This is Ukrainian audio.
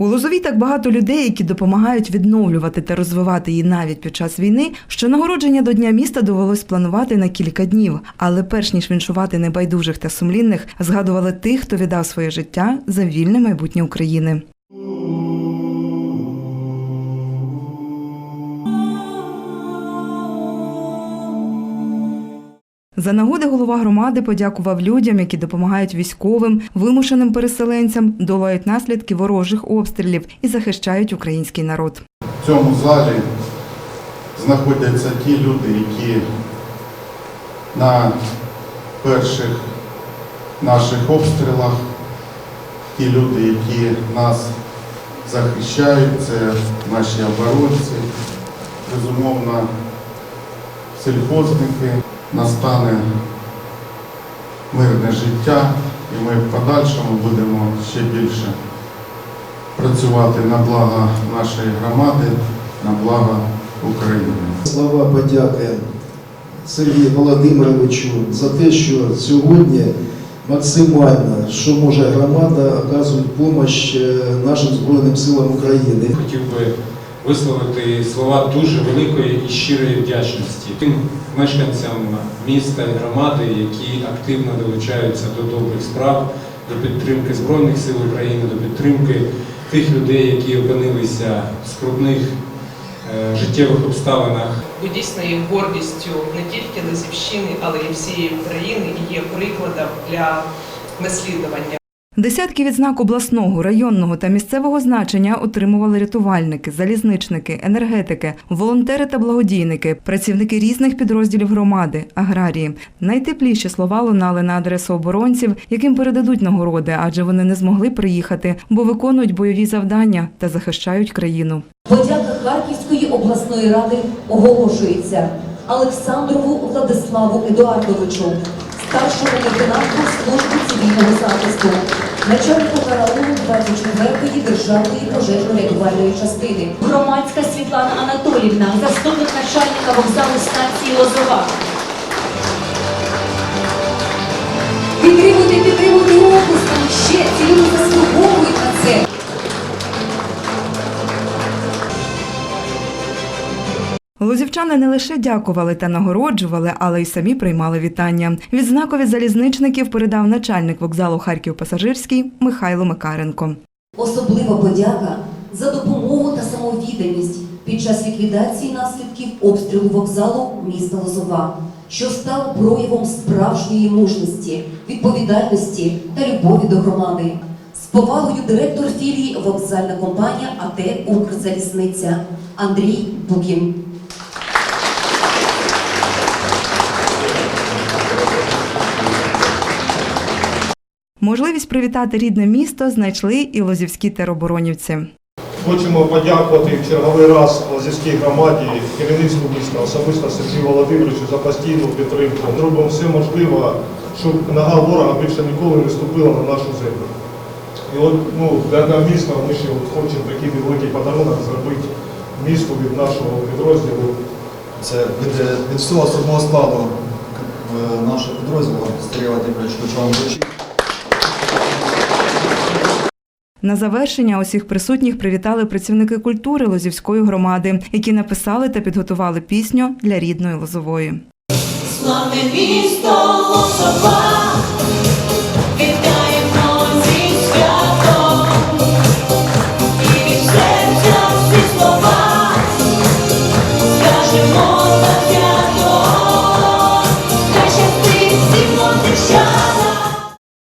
У Лозовій так багато людей, які допомагають відновлювати та розвивати її навіть під час війни, що нагородження до Дня міста довелось планувати на кілька днів. Але перш ніж віншувати небайдужих та сумлінних, згадували тих, хто віддав своє життя за вільне майбутнє України. За нагоди голова громади подякував людям, які допомагають військовим, вимушеним переселенцям, долають наслідки ворожих обстрілів і захищають український народ. В цьому залі знаходяться ті люди, які на перших наших обстрілах, ті люди, які нас захищають, це наші оборонці, безумовно, сільхозники. Настане мирне життя, і ми в подальшому будемо ще більше працювати на благо нашої громади, на благо України. Слова подяки Сергію Володимировичу за те, що сьогодні максимально, що може громада, оказує допомогу нашим Збройним силам України. Хотів би висловити слова дуже великої і щирої вдячності тим мешканцям міста і громади, які активно долучаються до добрих справ, до підтримки Збройних сил України, до підтримки тих людей, які опинилися в скрутних е, життєвих обставинах. Ви дійсно є гордістю не тільки Лизівщини, але й всієї України і є прикладом для наслідування. Десятки відзнак обласного, районного та місцевого значення отримували рятувальники, залізничники, енергетики, волонтери та благодійники, працівники різних підрозділів громади, аграрії. Найтепліші слова лунали на адресу оборонців, яким передадуть нагороди, адже вони не змогли приїхати, бо виконують бойові завдання та захищають країну. Подяка Харківської обласної ради оголошується Олександрову Владиславу Едуардовичу, старшому лейтенанту служби цивільного захисту, начальнику караулу 24-ї державної пожежно-рятувальної частини. Громадська Світлана Анатолівна, заступник начальника вокзалу станції Лозова. Підтримуйте, підтримуйте обласками ще, цілу люди Лозівчани не лише дякували та нагороджували, але й самі приймали вітання. Відзнаку від залізничників передав начальник вокзалу Харків Пасажирський Михайло Макаренко. Особлива подяка за допомогу та самовідданість під час ліквідації наслідків обстрілу вокзалу міста Лозова, що стало проявом справжньої мужності, відповідальності та любові до громади. З повагою директор філії вокзальна компанія АТ Укрзалізниця Андрій Букін. Можливість привітати рідне місто знайшли і лозівські тероборонівці. Хочемо подякувати в черговий раз Лазівській громаді, керівництву міста, особисто Сергію Володимировичу за постійну підтримку. Ми робимо все можливе, щоб нога ворога більше ніколи не ступила на нашу землю. І от ну, для міста ми ще от хочемо такий великий подарунок зробити місту від нашого підрозділу. Це від, від всього особового складу е, нашого підрозділу Сергій Владимирович На завершення усіх присутніх привітали працівники культури Лозівської громади, які написали та підготували пісню для рідної Лозової. Славне місто Лозова, слова, скажемо свято